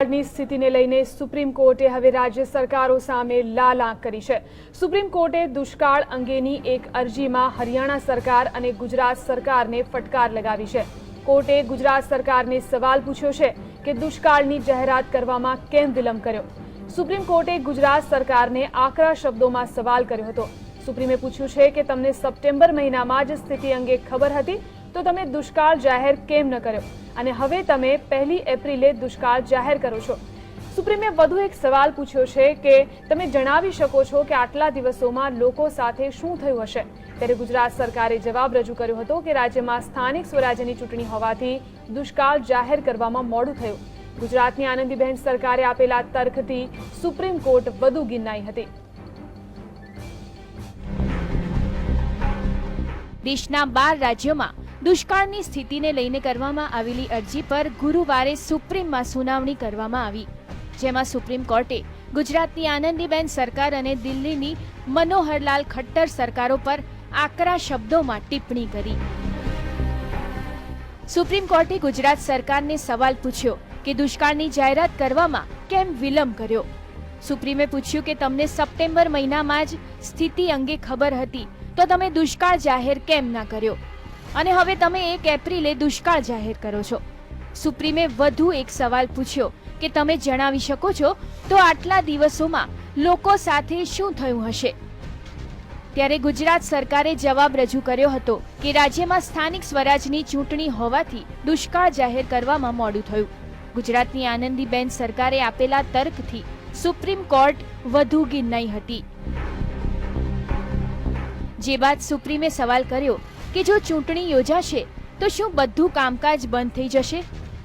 ની સ્થિતિને લઈને સુપ્રીમ કોર્ટે હવે રાજ્ય સરકારો સામે લાલ આંખ કરી છે. સુપ્રીમ કોર્ટે દુષ્કાળ અંગેની એક અરજીમાં હરિયાણા સરકાર અને ગુજરાત સરકારને ફટકાર લગાવી છે. કોર્ટે ગુજરાત સરકારને સવાલ પૂછ્યો છે કે દુષ્કાળની જાહેરાત કરવામાં કેમ વિલંબ કર્યો? સુપ્રીમ કોર્ટે ગુજરાત સરકારને આકરા શબ્દોમાં સવાલ કર્યો હતો. સુપ્રીમે પૂછ્યું છે કે તમને સપ્ટેમ્બર મહિનામાં જ સ્થિતિ અંગે ખબર હતી? તો તમે દુષ્કાળ જાહેર કેમ ન કર્યો? અને હવે તમે પહેલી એપ્રિલે દુષ્કાળ જાહેર કરો છો. સુપ્રીમે વધુ એક સવાલ પૂછ્યો છે કે તમે જણાવી શકો છો કે આટલા દિવસોમાં લોકો સાથે શું થયું હશે? ત્યારે ગુજરાત સરકારે જવાબ રજૂ કર્યો હતો કે રાજ્યમાં સ્થાનિક સ્વરાજ્યની ચૂંટણી હોવાથી દુષ્કાળ જાહેર કરવામાં મોડું થયું. ગુજરાતની આનંદીબહેન સરકારે આપેલા તર્કથી સુપ્રીમ કોર્ટ વધુ ગિન્નાઈ હતી. દેશના બાર રાજ્યોમાં દુષ્કાળની સ્થિતિને લઈને કરવામાં આવેલી અરજી પર ગુરુવારે સુપ્રીમમાં સુનાવણી કરવામાં આવી, જેમાં સુપ્રીમ કોર્ટે ગુજરાતની આનંદીબેન સરકાર અને દિલ્હીની મનોહરલાલ ખટ્ટર સરકારો પર આકરા શબ્દોમાં ટિપ્પણી કરી. સુપ્રીમ કોર્ટે ગુજરાત સરકારને સવાલ પૂછ્યો કે દુષ્કાળની જાહેરાત કરવામાં કેમ વિલંબ કર્યો? સુપ્રીમે પૂછ્યું કે તમને સપ્ટેમ્બર મહિનામાં જ સ્થિતિ અંગે ખબર હતી, તો તમે દુષ્કાળ જાહેર કેમ ના કર્યો? અને હવે તમે એક એપ્રિલે દુષ્કાળ જાહેર કરો છો. સુપ્રીમે વધુ એક સવાલ પૂછ્યો કે તમે જણાવી શકો છો, તો આટલા દિવસોમાં લોકો સાથે શું થયું હશે? ત્યારે ગુજરાત સરકારે જવાબ રજૂ કર્યો હતો કે રાજ્યમાં સ્થાનિક સ્વરાજની ચૂંટણી હોવાથી દુષ્કાળ જાહેર કરવામાં મોડું થયું. ગુજરાતની આનંદીબેન સરકારે આપેલા તર્કથી સુપ્રીમ કોર્ટ વધુ ગિન્નાઈ હતી. જે બાદ સુપ્રીમે સવાલ કર્યો કે જો ચૂંટણી યોજાશે, તો શું બધું કામકાજ બંધ થઈ જશે?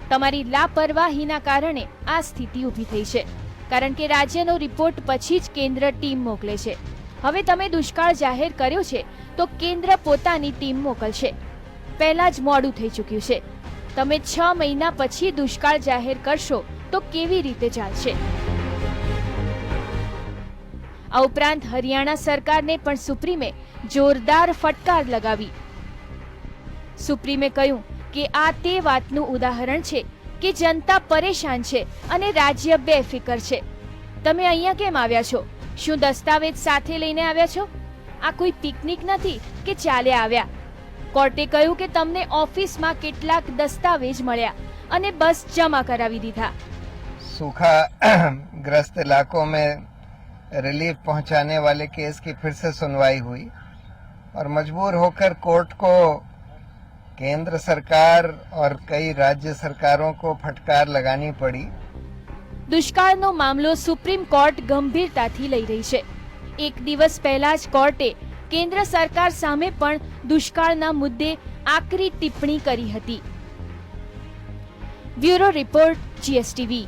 તમારી લાપરવાહીના કારણે આ સ્થિતિ ઊભી થઈ છે, કારણ કે રાજ્યનો રિપોર્ટ પછી જ કેન્દ્ર ટીમ મોકલે છે. હવે તમે દુષ્કાળ જાહેર કર્યો છે, તો કેન્દ્ર પોતાની ટીમ મોકલશે. પહેલા જ મોડું થઈ ચૂક્યું છે. તમે છ મહિના પછી દુષ્કાળ જાહેર કરશો, તો કેવી રીતે ચાલશે? આ ઉપરાંત હરિયાણા સરકારને પણ સુપ્રીમે જોરદાર ફટકાર લગાવી સુપ્રીમે કહ્યું કે આ તે વાતનું ઉદાહરણ છે કે જનતા પરેશાન છે અને રાજ્ય બેફિકર છે તમે અહીંયા કેમ આવ્યા છો શું દસ્તાવેજ સાથે લઈને આવ્યા છો આ કોઈ પિકનિક નથી કે ચાલે આવ્યા કોર્ટે કહ્યું કે તમને ઓફિસમાં કેટલાક દસ્તાવેજ મળ્યા અને બસ જમા કરાવી દીધા सूखा ग्रस्त इलाकों में रिलीफ पहुंचाने वाले केस की फिर से सुनवाई हुई और मजबूर होकर कोर्ट को केंद्र सरकार और कई राज्य सरकारों को फटकार लगानी पड़ी દુષ્કાળનો મામલો સુપ્રીમ કોર્ટ ગંભીરતાથી લઈ રહી છે એક દિવસ પહેલા જ કોર્ટે કેન્દ્ર સરકાર સામે પણ દુષ્કાળના મુદ્દે આકરી ટિપ્પણી કરી હતી બ્યુરો રિપોર્ટ જીએસટીવી